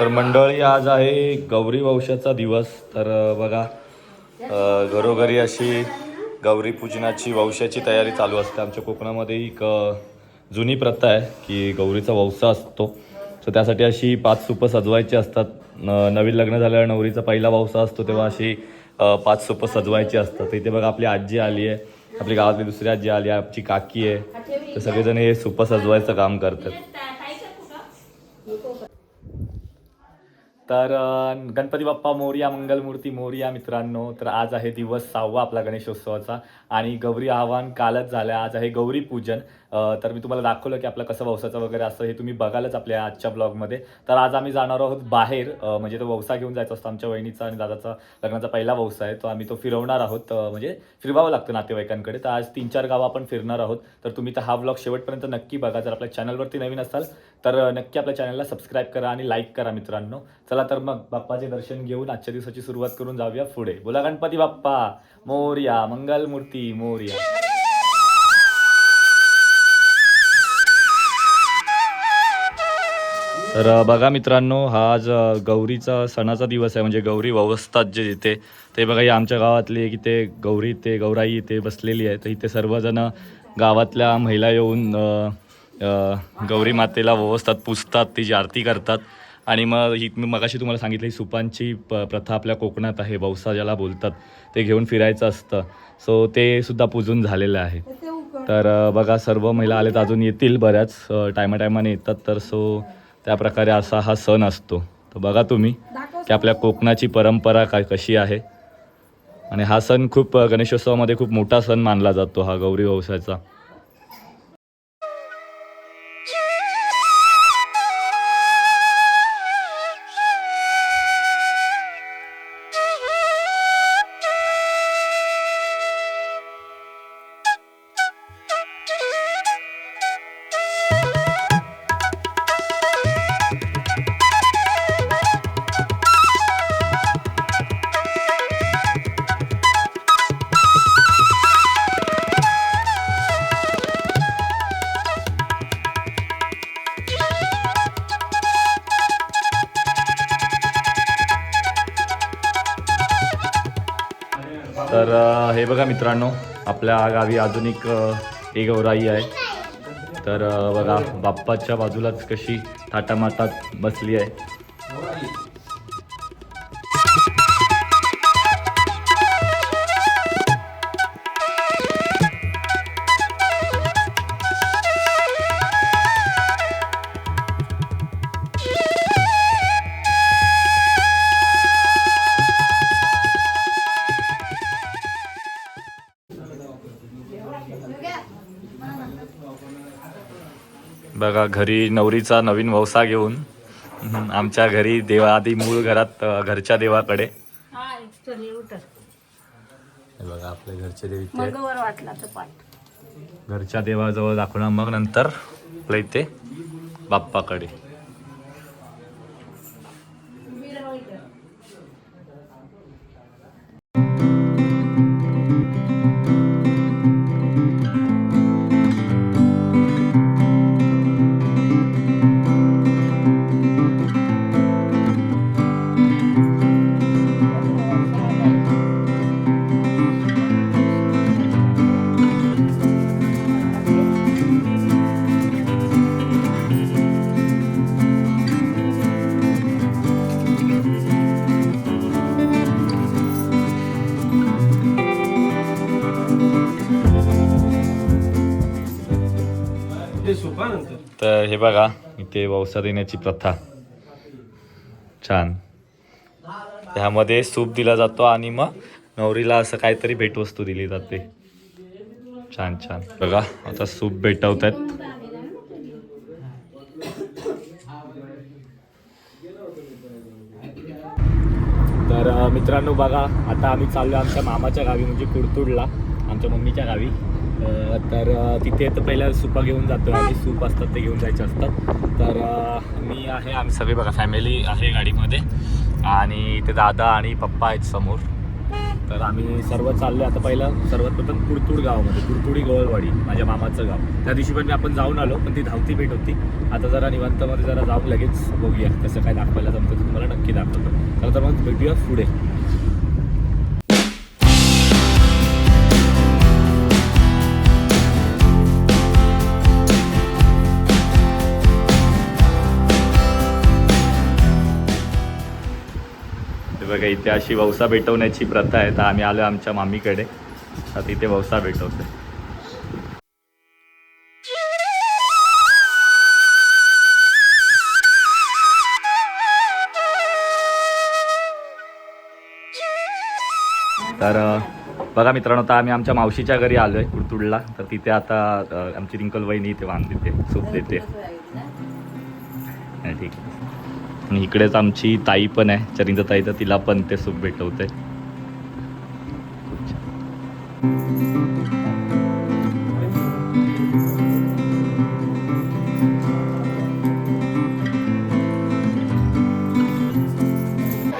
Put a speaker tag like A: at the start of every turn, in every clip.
A: तर मंडळी आज आहे गौरी वंशाचा दिवस. तर बघा घरोघरी अशी गौरी पूजनाची वंशाची तयारी चालू असते. आमच्या कोकणामध्ये एक जुनी प्रथा आहे की गौरीचा वंसा असतो. सो त्यासाठी अशी पाच सुपं सजवायची असतात. नवीन लग्न झाल्यावर नवरीचा पहिला वंसा असतो तेव्हा अशी पाच सुपं सजवायची असतात. इथे बघा आपली आजी आली आहे. आपली गावातली दुसरी आजी आली आहे. आमची काकी आहे. तर सगळेजण हे सुपं सजवायचं काम करतात. तर गणपती बाप्पा मोरिया मंगलमूर्ती मोरिया मित्रांनो तर आज आहे दिवस सहावा आपला गणेशोत्सवाचा. आणि गौरी आव्हान कालच झालं. आज आहे गौरी पूजन. तर मी तुम्हाला दाखवलं की आपलं कसं ववसाचं वगैरे असतं हे तुम्ही बघालच आपल्या आजच्या ब्लॉगमध्ये. तर आज आम्ही जाणार आहोत बाहेर म्हणजे तो ववसा घेऊन जायचा असतो आमच्या वहिनीचा आणि दादाचा लग्नाचा पहिला ववसा आहे तो आम्ही तो फिरवणार आहोत म्हणजे फिरवावं लागतं नातेवाईकांकडे. तर आज तीन चार गावं आपण फिरणार आहोत. तर तुम्ही तर हा ब्लॉग शेवटपर्यंत नक्की बघा. जर आपल्या चॅनलवरती नवीन असाल तर नक्की आपल्या चॅनलला सबस्क्राईब करा आणि लाईक करा मित्रांनो. चला तर मग बाप्पाचे दर्शन घेऊन आजच्या दिवसाची सुरुवात करून जाऊया पुढे. बोला गणपती बाप्पा मोर्या मंगलमूर्ती मोर्या. तर बघा मित्रांनो हा आज गौरीचा सणाचा दिवस आहे. म्हणजे गौरी व्यवस्थात जे इथे ते बघा हे आमच्या गावातली की इथे गौरी ते गौराई इथे बसलेली आहे. तर इथे सर्वजण गावातल्या महिला येऊन गौरी मातेला व्यवस्थात पुजतात तिची आरती करतात. आणि मग ही मी मगाशी तुम्हाला सांगितलं ही सुपांची प प्रथा आपल्या कोकणात आहे वौसा ज्याला बोलतात ते घेऊन फिरायचं असतं. सो ते सुद्धा पूजून झालेलं आहे. तर बघा सर्व महिला आलेत. अजून येतील बऱ्याच टायमा टायमाने येतात. तर सो त्या प्रकारे असा हा सण असतो. तर बघा तुम्ही की आपल्या कोकणाची परंपरा काय कशी आहे. आणि हा सण खूप गणेशोत्सवामध्ये खूप मोठा सण मानला जातो हा गौरी वंशाचा तर हे बघा मित्रांनो आपल्या गावी अजून एक एक गौराई आहे. तर बघा बाप्पाच्या बाजूलाच कशी थाटामाटात बसली आहे. बघा घरी नवरीचा नवीन ववसा घेऊन आमच्या घरी देवा आधी मूळ घरात घरच्या देवाकडे. बघा आपल्या घरचे देव घरच्या देवाजवळ दाखवणार. मग नंतर आपल्या इथे बाप्पाकडे. हे बघा इथे ववसा देण्याची प्रथा. छान. ह्यामध्ये सूप दिला जातो आणि मग नवरीला असं काहीतरी भेटवस्तू दिली जाते. छान छान. बघा आता सूप भेटवत आहेत तर मित्रांनो बघा आता आम्ही चाललो आमच्या मामाच्या गावी म्हणजे कुडतुडला आमच्या मम्मीच्या गावी. तर तिथे तर पहिल्या सुपा घेऊन जातो आणि सूप असतात ते घेऊन जायचे असतात. तर मी आहे आम्ही सगळे बघा फॅमिली आहे गाडीमध्ये. आणि ते दादा आणि पप्पा आहेत समोर. तर आम्ही सर्व चाललो आता पहिलं सर्वात प्रथम कुरतूड गावामध्ये कुरतुडी गवळवाडी माझ्या मामाचं गाव. त्या दिवशी पण मी आपण जाऊन आलो पण ती धावती भेट होती. आता जरा निवांतमध्ये जरा जाऊन लगेच बघूया कसं काय दाखवायला जमतं तुम्हाला नक्की दाखवतो. तर तर मग भेटूया पुढे. बघा इथे अशी वौसा भेटवण्याची प्रथा आहे तर आम्ही आलो आमच्या मामीकडे. तर तिथे वौसा भेटवते तर बघा मित्रांनो आता आम्ही आमच्या मावशीच्या घरी आलो आहे कुर्तुडला तर तिथे आता आमची रिंकल वहिनी इथे वांग देते सूप देते. ठीक आहे. आणि इकडेच आमची ताई पण आहे. चरिंद्र ताई तर तिला पण ते सूप भेटवते.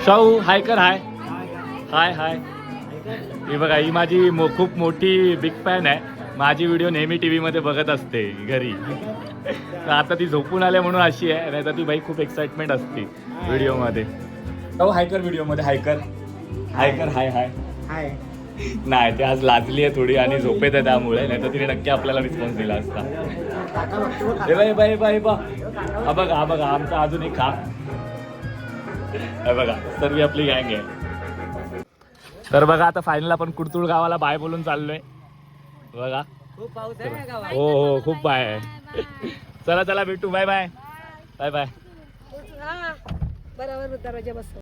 A: शाहू हाय कर हाय हाय हाय ही बघा ही माझी मो खूप मोठी बिग फॅन आहे. माझी व्हिडिओ नेहमी टी व्हीमध्ये बघत असते घरी. तर आता ती झोपून आल्या म्हणून अशी आहे. नाही तर ती बाई खूप एक्साइटमेंट असते व्हिडिओमध्ये. हो हाय कर व्हिडिओमध्ये हाय कर हाय हाय. हाय.
B: हाय
A: नाही ते आज लाजली आहे थोडी आणि झोपेत आहे त्यामुळे. नाही तर तिने नक्की आपल्याला रिस्पॉन्स दिला असता. हे बाई बाई बाई बा. हा बघा हा बघा आमचा अजून एक खा हे बघा सर्व आपली गँग आहे. तर बघा आता फायनल आपण कुडतुळ गावाला बाय बोलून चाललोय. बघा. हो हो खूप बाय आहे. चला चला भेटू. Bye bye. Bye bye.
C: बरोबर दरवाजा बस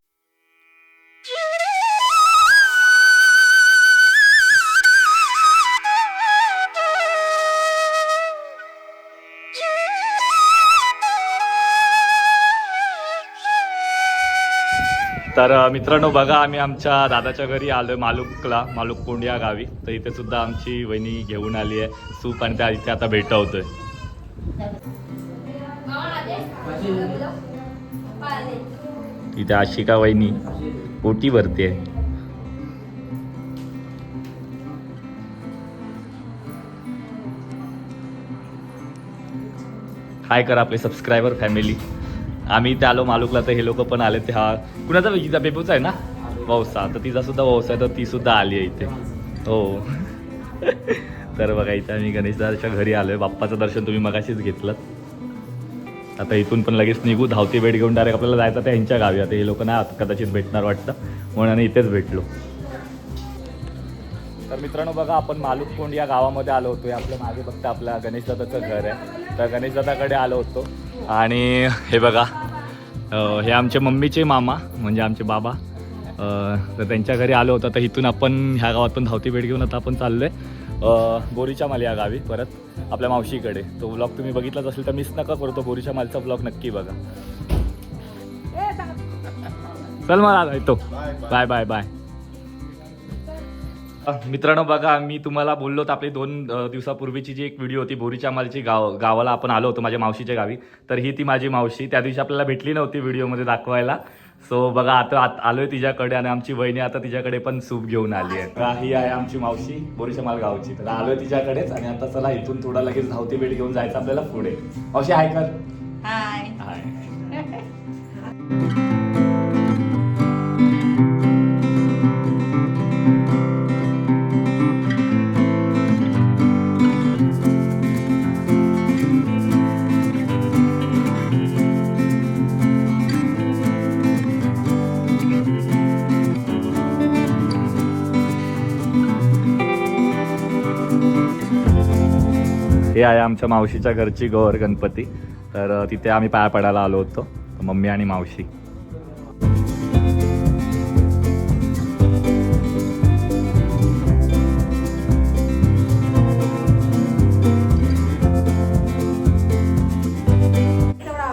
A: तर मित्रांनो बघा आम्ही आमच्या दादाच्या घरी आलोय मालुकला मालुक कोंड या गावी. तर इथे सुद्धा आमची वहिनी घेऊन आली आहे सूप आणि त्या इथे आता भेटवतोय. इथे आशिका वहिनी पोटी भरते. हाय कर आपले सबस्क्रायबर फॅमिली आम्ही इथे आलो मालुकला तर हे लोक पण आले. ते हा कुणाचा विजिता बेबूचा आहे ना? वौसा. तर तिचा सुद्धा वौसा आहे तर ती सुद्धा आली आहे इथे. हो. तर बघा इथे आम्ही गणेशदाच्या घरी आलो आहे बाप्पाचं दर्शन तुम्ही मगाशीच घेतलं. आता इथून पण लगेच निघू धावती भेट घेऊन डायरेक्ट आपल्याला जायचं तर ह्यांच्या गावी. आता हे लोक नाही कदाचित भेटणार वाटतं. म्हणून आम्ही इथेच भेटलो. तर मित्रांनो बघा आपण मालुककोंड या गावामध्ये आलो होतो. हे आपल्या मागे फक्त आपल्या गणेशदादाचं घर आहे. तर गणेशदादाकडे आलो होतो. आणि हे बघा हे आमचे मम्मीचे मामा म्हणजे आमचे बाबा. तर त्यांच्या घरी आलो होतो. तर इथून आपण ह्या गावात पण धावती भेट घेऊन आता आपण चाललो आहे बोरीच्या माल या गावी परत आपल्या मावशीकडे. तो ब्लॉग तुम्ही बघितलाच असेल तर मिस नका करू तो बोरीच्या मालचा ब्लॉग नक्की बघा. चल मला येतो. बाय बाय बाय मित्रांनो बघा मी तुम्हाला बोललो होतो आपली दोन दिवसापूर्वीची जी एक व्हिडिओ होती बोरीच्या मालची गाव गावाला आपण आलो होतो माझ्या मावशीच्या गावी. तर ही ती माझी मावशी. त्या दिवशी आपल्याला भेटली नव्हती व्हिडिओमध्ये दाखवायला. सो बघा आता आत- आलोय तिच्याकडे आणि आमची वहिनी आता तिच्याकडे पण सूप घेऊन आली आहे. ही आहे आमची मावशी बोरीच्या माल गावची तर आलोय तिच्याकडेच आणि आता चला इथून थोडा लगेच धावती भेट घेऊन जायचं आपल्याला पुढे. मावशी हाय कर.
C: हाय
A: हाय हे आहे आमच्या मावशीच्या घरची गौर गणपती. तर तिथे आम्ही पाया पडायला आलो होतो. मम्मी आणि मावशी.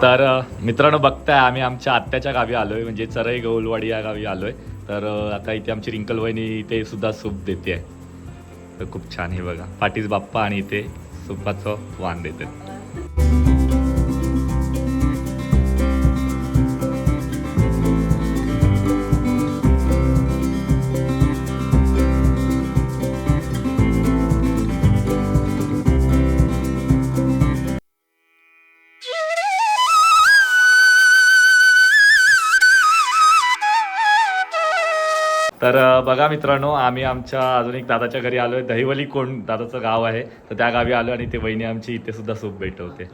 A: तर मित्रांनो बघताय आम्ही आमच्या आत्याच्या गावी आलोय. म्हणजे चरई गौलवाडी या गावी आलोय. तर आता इथे आमची रिंकल वहिनी इथे सुद्धा सूप देते आहे तर खूप छान हे बघा. पाटीस बाप्पा आणि इथे सुपाचं वाण देते. तर बघा मित्रांनो आम्ही आमच्या अजून एक दादाच्या घरी आलोय. दहिवली कोण दादाचं गाव आहे तर त्या गावी आलो आणि ते वहिनी आमची इथे सुद्धा सूप भेटवते.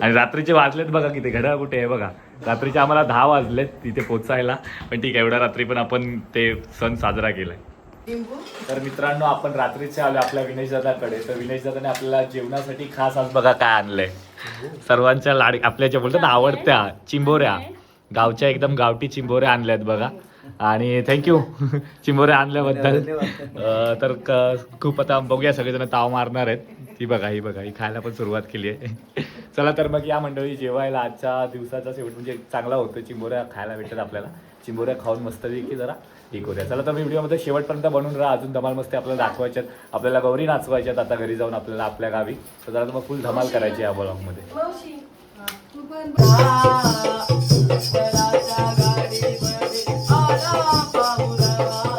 A: आणि रात्रीचे वाजलेत बघा किती घड्याळ कुठे आहे बघा. रात्रीचे आम्हाला दहा वाजलेत तिथे पोचायला पण ठीक आहे एवढ्या रात्री पण आपण ते सण साजरा केलाय. तर मित्रांनो आपण रात्रीचे आलो आपल्या विनेश दादाकडे. तर विनेश दादाने आपल्याला जेवणासाठी खास आज बघा काय आणलंय. सर्वांच्या लाडी आपल्या ज्या बोलतात ना आवडत्या चिंबोऱ्या. गावच्या एकदम गावठी चिंबोऱ्या आणल्यात बघा. आणि थँक्यू चिंबोऱ्या आणल्याबद्दल. तर क- खूप आता बघूया सगळेजण ताव मारणार आहेत. ती बघा ही बघा ही खायला पण सुरुवात केली आहे चला तर मग या मंडळी जेवायला आजच्या दिवसाचा शेवट म्हणजे चांगला होतो चिंबोऱ्या खायला भेटतात आपल्याला. चिंबोऱ्या खाऊन मस्तपैकी जरा? हे करूया. चला तर मी व्हिडिओमध्ये शेवटपर्यंत बनून राहा. अजून धमाल मस्ती आपल्याला दाखवायच्यात आपल्याला गौरी नाचवायच्यात आता घरी जाऊन आपल्याला आपल्या गावी. तर जरा मग फुल धमाल करायची या ब्लॉगमध्ये तर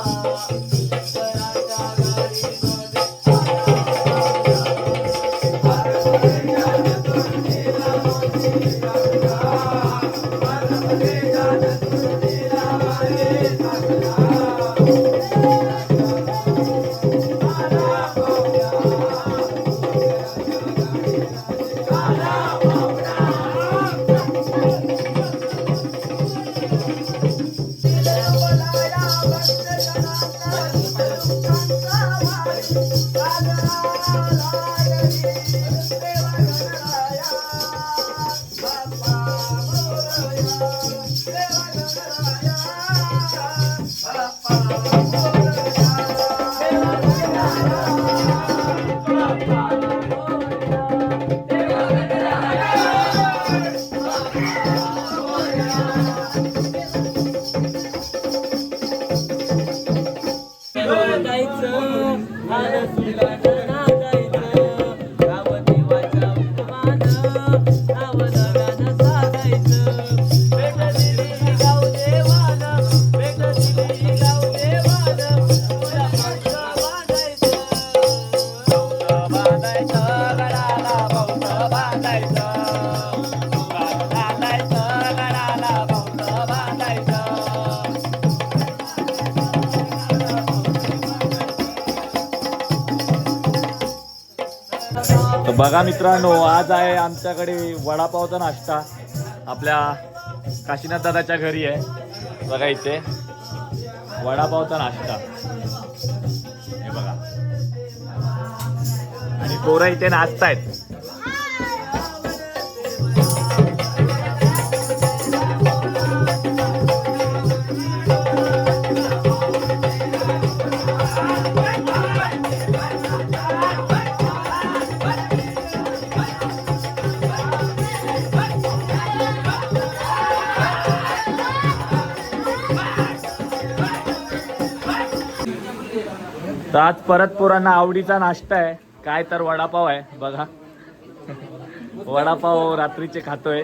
A: बघा मित्रांनो आज आहे आमच्याकडे वडापावचा नाश्ता. आपल्या काशीनाथ दादाच्या घरी आहे. बघा इथे. वडापावचा नाश्ता. हे बघा. आणि पोरं इथे नाचतायत. आज परत पोरांना आवडीचा नाश्ता आहे. काय तर वडापाव आहे बघा. वडापाव रात्रीचे खातोय.